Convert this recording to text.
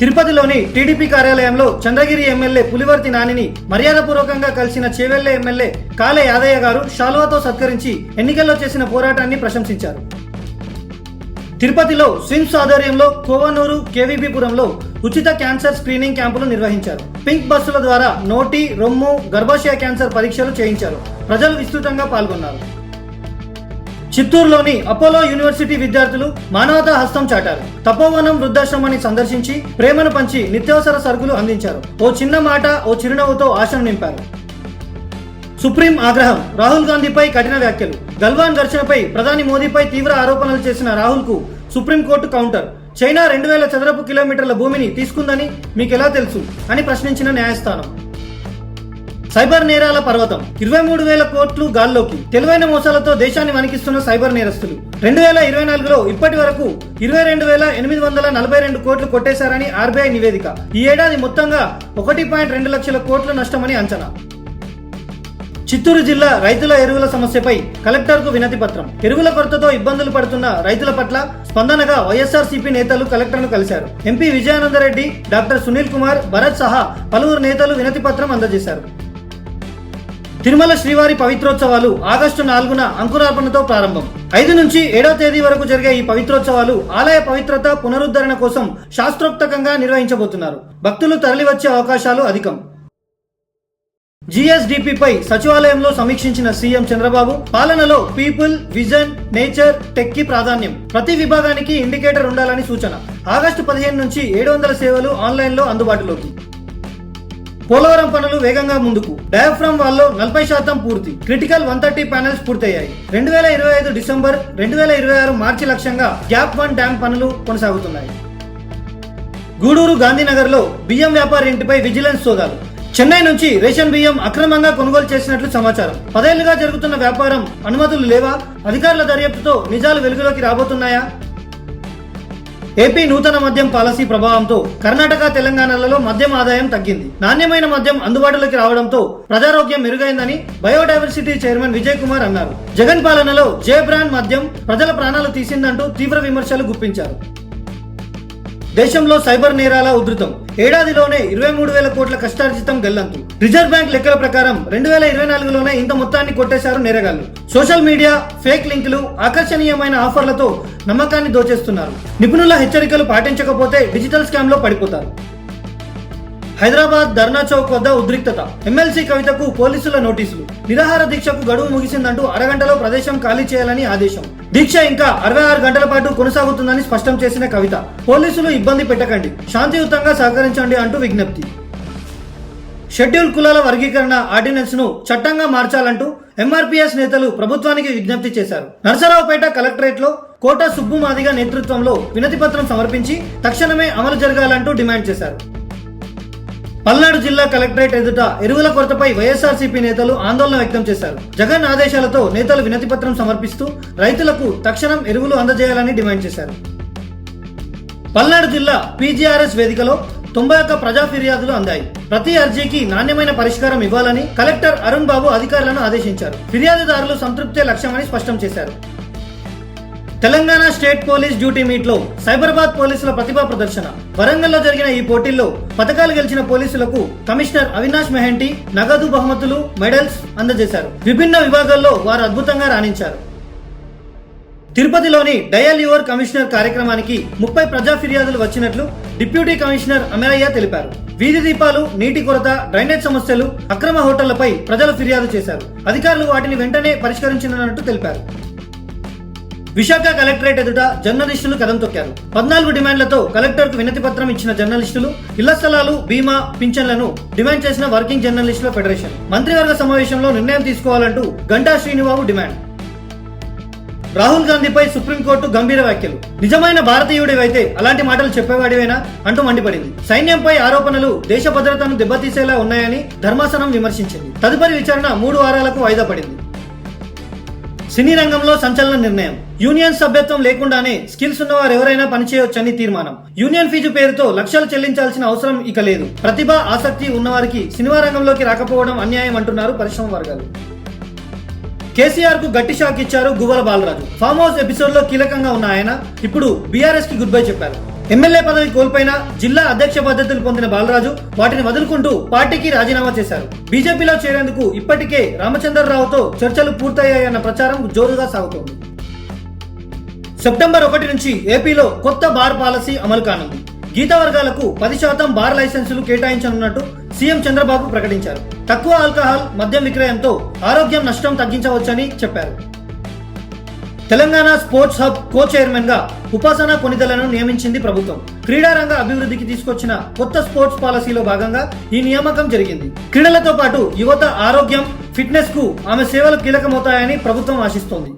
తిరుపతిలోని టీడీపీ కార్యాలయంలో చంద్రగిరి ఎమ్మెల్యే పులివర్తి నానిని మర్యాదపూర్వకంగా కలిసిన చేవెళ్ళే ఎమ్మెల్యే కాలే యాదయ్య గారు షాల్వాతో సత్కరించి ఎన్నికల్లో చేసిన పోరాటాన్ని ప్రశంసించారు. తిరుపతిలో స్విమ్స్ ఆధ్వర్యంలో కోవనూరు కేవీబీపురంలో ఉచిత క్యాన్సర్ స్క్రీనింగ్ క్యాంపులు నిర్వహించారు. పింక్ బస్సుల ద్వారా నోటి రొమ్ము గర్భాశయ క్యాన్సర్ పరీక్షలు చేయించారు. ప్రజలు విస్తృతంగా పాల్గొన్నారు. చిత్తూరులోని అపోలో యూనివర్సిటీ విద్యార్థులు మానవతా హస్తం చాటారు. తపోవనం వృద్ధాశ్రమాన్ని సందర్శించి ప్రేమను పంచి నిత్యావసర సరుకులు అందించారు. ఓ చిన్న మాట ఓ చిరునవ్వుతో ఆశను నింపారు. సుప్రీం ఆగ్రహం రాహుల్ గాంధీపై కఠిన వ్యాఖ్యలు. గల్వాన్ ఘర్షణపై ప్రధాని మోదీపై తీవ్ర ఆరోపణలు చేసిన రాహుల్కు సుప్రీంకోర్టు కౌంటర్. చైనా రెండు వేల చదరపు కిలోమీటర్ల భూమిని తీసుకుందని మీకెలా తెలుసు? అని ప్రశ్నించిన న్యాయస్థానం. సైబర్ నేరాల పర్వతం. ఇరవై మూడు వేల కోట్లు గాల్లోకి. తెలివైన మోసాలతో దేశాన్ని వణికిస్తున్న సైబర్ నేరస్తులు. రెండు వేల ఇరవై నాలుగులో ఇప్పటి వరకు ఇరవై రెండు వేల ఎనిమిది వందల నలభై రెండు కోట్లు కొట్టేశారని ఆర్బీఐ నివేదిక. ఈ ఏడాది మొత్తంగా ఒకటి పాయింట్ రెండు లక్షల కోట్ల నష్టమని అంచనా. చిత్తూరు జిల్లా రైతుల ఎరువుల సమస్యపై కలెక్టర్కు వినతి పత్రం. ఎరువుల కొరతతో ఇబ్బందులు పడుతున్న రైతుల పట్ల స్పందనగా వైఎస్ఆర్సీపీ నేతలు కలెక్టర్ను కలిశారు. ఎంపీ విజయానందరెడ్డి డాక్టర్ సునీల్ కుమార్ భరత్ సహా పలువురు నేతలు వినతి పత్రం అందజేశారు. తిరుమల శ్రీవారి పవిత్రోత్సవాలు ఆగస్టు నాలుగున అంకురార్పణతో ప్రారంభం. ఐదు నుంచి ఏడో తేదీ వరకు జరిగే ఈ పవిత్రోత్సవాలు ఆలయ పవిత్రత పునరుద్ధరణ కోసం శాస్త్రోక్తకంగా నిర్వహించబోతున్నారు. భక్తులు తరలివచ్చే అవకాశాలు అధికం. జీఎస్డిపిపై సచివాలయంలో సమీక్షించిన సీఎం చంద్రబాబు పాలనలో పీపుల్ విజన్ నేచర్ టెక్కి ప్రాధాన్యం. ప్రతి విభాగానికి ఇండికేటర్ ఉండాలని సూచన. ఆగస్టు పదిహేను నుంచి ఏడు వందల సేవలు ఆన్లైన్లో అందుబాటులోకి. పోలవరం పనులు వేగంగా ముందుకు. డయాఫ్రమ్ వాల్లో నలభై శాతం పూర్తి. క్రిటికల్ వన్ థర్టీ ప్యానెల్స్ పూర్తయ్యాయి. రెండు వేల ఇరవై ఐదు డిసెంబర్ రెండు వేల ఇరవై ఆరు మార్చి లక్ష్యంగా గ్యాప్ వన్ డ్యామ్ పనులు కొనసాగుతున్నాయి. గూడూరు గాంధీనగర్లో బియ్యం వ్యాపారి ఇంటిపై విజిలెన్స్ సోదాలు. చెన్నై నుంచి రేషన్ బియ్యం అక్రమంగా కొనుగోలు చేసినట్లు సమాచారం. పదేళ్ళుగా జరుగుతున్న వ్యాపారం అనుమతులు లేవా? అధికారుల దర్యాప్తుతో నిజాలు వెలుగులోకి రాబోతున్నాయా? ఏపీ నూతన మద్యం పాలసీ ప్రభావంతో కర్ణాటక తెలంగాణలలో మద్యం ఆదాయం తగ్గింది. నాణ్యమైన మద్యం అందుబాటులోకి రావడంతో ప్రజారోగ్యం మెరుగైందని బయోడైవర్సిటీ చైర్మన్ విజయ్ కుమార్ అన్నారు. జగన్ పాలనలో జే బ్రాండ్ మద్యం ప్రజల ప్రాణాలు తీసిందంటూ తీవ్ర విమర్శలు గుప్పించారు. దేశంలో సైబర్ నేరాల ఉధృతం. ఏడాదిలోనే ఇరవై మూడు వేల కోట్ల కష్టార్జితం గల్లంతు. రిజర్వ్ బ్యాంక్ లెక్కల ప్రకారం రెండు వేల ఇరవై నాలుగులోనే ఇంత మొత్తాన్ని కొట్టేశారు నేరగాళ్ళు. సోషల్ మీడియా ఫేక్ లింకులు ఆకర్షణీయమైన ఆఫర్లతో నమ్మకాన్ని దోచేస్తున్నారు. నిపుణుల హెచ్చరికలు పాటించకపోతే డిజిటల్ స్కామ్లో పడిపోతారు. హైదరాబాద్ ధర్నా చౌక్ వద్ద ఉద్రిక్తత. ఎమ్మెల్సీ కవితకు పోలీసుల నోటీసులు. నిరాహార దీక్షకు గడువు ముగిసిందంటూ అరగంటలో ప్రదేశం ఖాళీ చేయాలని ఆదేశం. దీక్ష ఇంకా అరవై ఆరు గంటల పాటు కొనసాగుతుందని స్పష్టం చేసిన కవిత. పోలీసులు ఇబ్బంది పెట్టకండి. శాంతియుతంగా సహకరించండి అంటూ విజ్ఞప్తి. షెడ్యూల్ కులాల వర్గీకరణ ఆర్డినెన్స్ను చట్టంగా మార్చాలంటూ ఎంఆర్పీఎస్ నేతలు ప్రభుత్వానికి విజ్ఞప్తి చేశారు. నరసరావుపేట కలెక్టరేట్లో కోట సుబ్బు మాదిగ నేతృత్వంలో వినతిపత్రం సమర్పించి తక్షణమే అమలు జరగాలంటూ డిమాండ్ చేశారు. పల్నాడు జిల్లా కలెక్టరేట్ ఎదుట ఎరువుల కొరతపై వైఎస్ఆర్సీపీ నేతలు ఆందోళన వ్యక్తం చేశారు. జగన్ ఆదేశాలతో నేతలు వినతిపత్రం సమర్పిస్తూ రైతులకు తక్షణం ఎరువులు అందజేయాలని డిమాండ్ చేశారు. పల్నాడు జిల్లా పీజీఆర్ఎస్ వేదికలో తొంభై ఒక్క ప్రజా ఫిర్యాదులు అందాయి. ప్రతి అర్జీకి నాణ్యమైన పరిష్కారం ఇవ్వాలని కలెక్టర్ అరుణ్ బాబు అధికారులను ఆదేశించారు. ఫిర్యాదుదారులు సంతృప్తే లక్ష్యమని స్పష్టం చేశారు. తెలంగాణ స్టేట్ పోలీస్ డ్యూటీ మీట్లో సైబరాబాద్ పోలీసుల ప్రతిభా ప్రదర్శన. వరంగల్లో జరిగిన ఈ పోటీల్లో పథకాలు గెలిచిన పోలీసులకు కమిషనర్ అవినాష్ మెహంటి నగదు బహుమతులు మెడల్స్ అందజేశారు. విభిన్న విభాగాల్లో వారు అద్భుతంగా రాణించారు. తిరుపతిలోని డయల్ యువర్ కమిషనర్ కార్యక్రమానికి ముప్పై ప్రజా ఫిర్యాదులు వచ్చినట్లు డిప్యూటీ కమిషనర్ అమరయ్య తెలిపారు. వీధి దీపాలు నీటి కొరత డ్రైనేజ్ సమస్యలు అక్రమ హోటళ్ళపై ప్రజలు ఫిర్యాదు చేశారు. అధికారులు వాటిని వెంటనే పరిష్కరించనున్నట్టు తెలిపారు. విశాఖ కలెక్టరేట్ ఎదుట జర్నలిస్టులు కదం తొక్కారు. పద్నాలుగు డిమాండ్లతో కలెక్టర్కు వినతి పత్రం ఇచ్చిన జర్నలిస్టులు ఇళ్ళ స్థలాలు బీమా పింఛన్లను డిమాండ్ చేసిన వర్కింగ్ జర్నలిస్టుల ఫెడరేషన్. మంత్రివర్గ సమావేశంలో నిర్ణయం తీసుకోవాలంటూ గంటా శ్రీనివాబు డిమాండ్. రాహుల్ గాంధీపై సుప్రీంకోర్టు గంభీర వ్యాఖ్యలు. నిజమైన భారతీయుడివైతే అలాంటి మాటలు చెప్పేవాడివేనా అంటూ మండిపడింది. సైన్యంపై ఆరోపణలు దేశ భద్రతను దెబ్బతీసేలా ఉన్నాయని ధర్మాసనం విమర్శించింది. తదుపరి విచారణ మూడు వారాలకు వాయిదా పడింది. సినీ రంగంలో సంచలన నిర్ణయం. యూనియన్ సభ్యత్వం లేకుండానే స్కిల్స్ ఉన్నవారు ఎవరైనా పనిచేయొచ్చని తీర్మానం. యూనియన్ ఫీజు పేరుతో లక్షలు చెల్లించాల్సిన అవసరం ఇక లేదు. ప్రతిభ ఆసక్తి ఉన్నవారికి సినిమా రంగంలోకి రాకపోవడం అన్యాయం అంటున్నారు పరిశ్రమ వర్గాలు. కేసీఆర్కు గట్టి షాక్ ఇచ్చారు గువ్వల బాలరాజు. ఫామ్ హౌస్ ఎపిసోడ్లో కీలకంగా ఉన్న ఆయన. ఇప్పుడు బీఆర్ఎస్కి గుడ్ బై చెప్పారు. ఎమ్మెల్యే పదవి కోల్పోయిన జిల్లా అధ్యక్ష పద్ధతులు పొందిన బాలరాజు వాటిని వదులుకుంటూ పార్టీకి రాజీనామా చేశారు. బీజేపీలో చేరేందుకు ఇప్పటికే రామచంద్రరావుతో చర్చలు పూర్తయ్యాయన్న ప్రచారం జోరుగా సాగుతోంది. సెప్టెంబర్ ఒకటి నుంచి ఏపీలో కొత్త బార్ పాలసీ అమలు కానుంది. గీత వర్గాలకు పది శాతం బార్ లైసెన్సులు కేటాయించనున్నట్టు సీఎం చంద్రబాబు ప్రకటించారు. తక్కువ ఆల్కహాల్ మద్యం విక్రయంతో ఆరోగ్యం నష్టం తగ్గించవచ్చని చెప్పారు. తెలంగాణ స్పోర్ట్స్ హబ్ కో చైర్మన్గా ఉపాసన కొనితలను నియమించింది ప్రభుత్వం. క్రీడారంగ అభివృద్ధికి తీసుకొచ్చిన కొత్త స్పోర్ట్స్ పాలసీలో భాగంగా ఈ నియామకం జరిగింది. క్రీడలతో పాటు యువత ఆరోగ్యం ఫిట్నెస్కు ఆమె సేవలు కీలకమవుతాయని ప్రభుత్వం ఆశిస్తోంది.